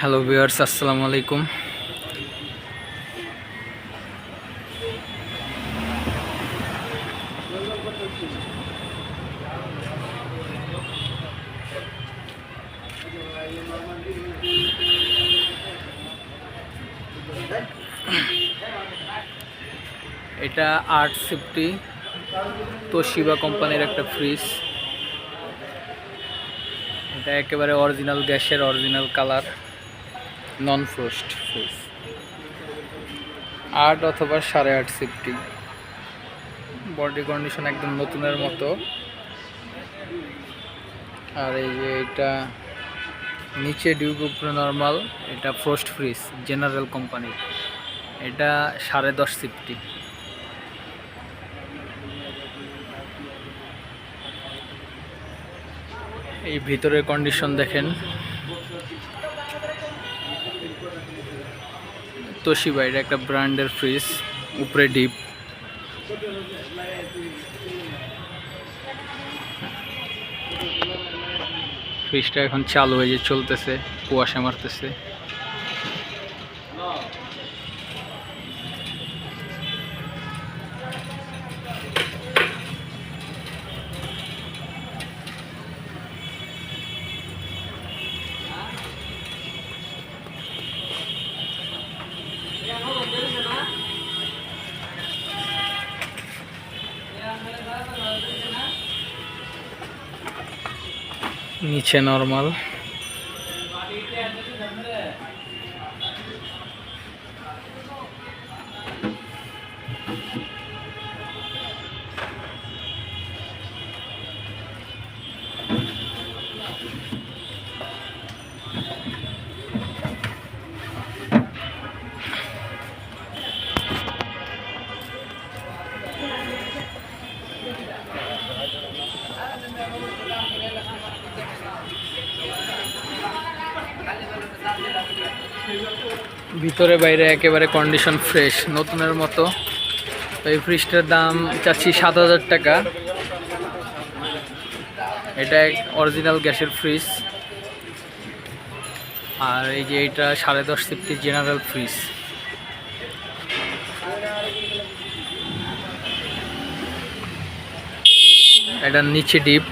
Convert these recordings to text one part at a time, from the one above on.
Hello viewers, আসসালামু আলাইকুম। এটা আট ফিফটি তোশিবা কোম্পানির একটা ফ্রিজ। এটা একেবারে অরিজিনাল গ্যাসের original colour non frost fridge আট অথবা সাড়ে আট সিফটি বডি কন্ডিশন একদম নতুনের মতো। আর এই যে এটা নিচে ডিউক নর্মাল এটা ফ্রোস্ট ফ্রিজ জেনারেল কোম্পানি এটা সাড়ে দশ সিফটি এই ভিতরের কন্ডিশন দেখেন। তোশিবা এটা একটা ব্র্যান্ডের ফ্রিজ, উপরে ডিপ। ফ্রিজটা এখন চালু হয়ে যে চলতেছে, কুয়াশা মারতেছে। নিচে নর্মাল ভিতরে, বাইরে একেবারে কন্ডিশন ফ্রেশ নতুনের মতো। এই ফ্রিজটার দাম চাচ্ছি সাত হাজার টাকা। এটা এক অরিজিনাল গ্যাসের ফ্রিজ আর এই যে এটা সাড়ে দশ সিফটি জেনারেল ফ্রিজ এটার নিচে ডিপ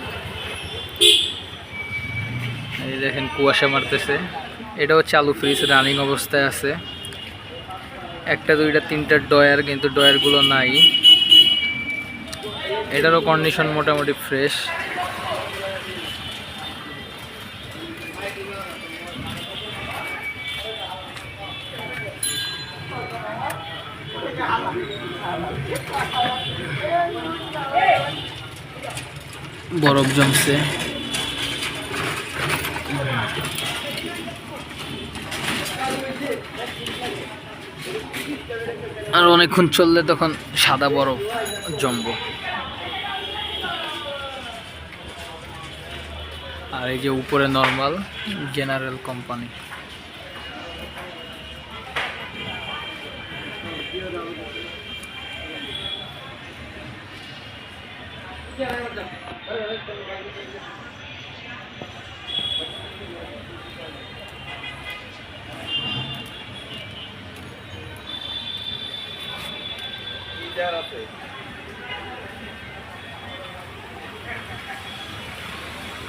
এই দেখেন কুয়াশা মারতেছে। এটাও চালু ফ্রিজ রানিং অবস্থায় আছে। একটা, দুইটা, তিনটা ডয়ার কিন্তু ডয়ারগুলো নাই। এটারও কন্ডিশন মোটামুটি ফ্রেশ বরফ জমছে। আর অনেকক্ষণ চললে তখন সাদা বরফ জমবো। আর এই যে উপরে নর্মাল জেনারেল কোম্পানি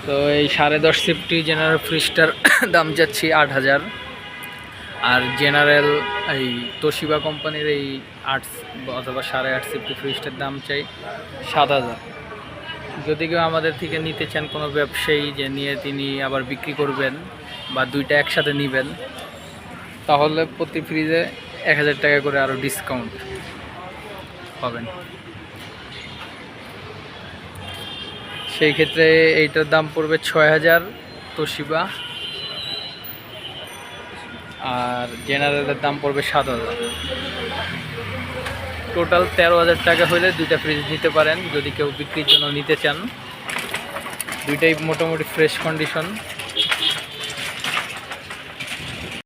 তো এই সাড়ে দশ সিফটি জেনারেল ফ্রিজটার দাম যাচ্ছি আট হাজার। আর জেনারেল এই তোশিবা কোম্পানির এই আট অথবা সাড়ে আট সিফটি ফ্রিজটার দাম চাই সাত হাজার। যদি কেউ আমাদের থেকে নিতে চান কোনো ব্যবসায়ী যে নিয়ে তিনি আবার বিক্রি করবেন বা দুইটা একসাথে নেবেন, তাহলে প্রতি ফ্রিজে এক হাজার টাকা করে আরও ডিসকাউন্ট পাবেন। সেই ক্ষেত্রে এইটার দাম পড়বে ছয় হাজার তোশিবা আর জেনারেলের দাম পড়বে সাত হাজার। টোটাল তেরো হাজার টাকা হলে দুইটা ফ্রিজ নিতে পারেন, যদি কেউ বিক্রির জন্য নিতে চান। দুইটাই মোটামুটি ফ্রেশ কন্ডিশন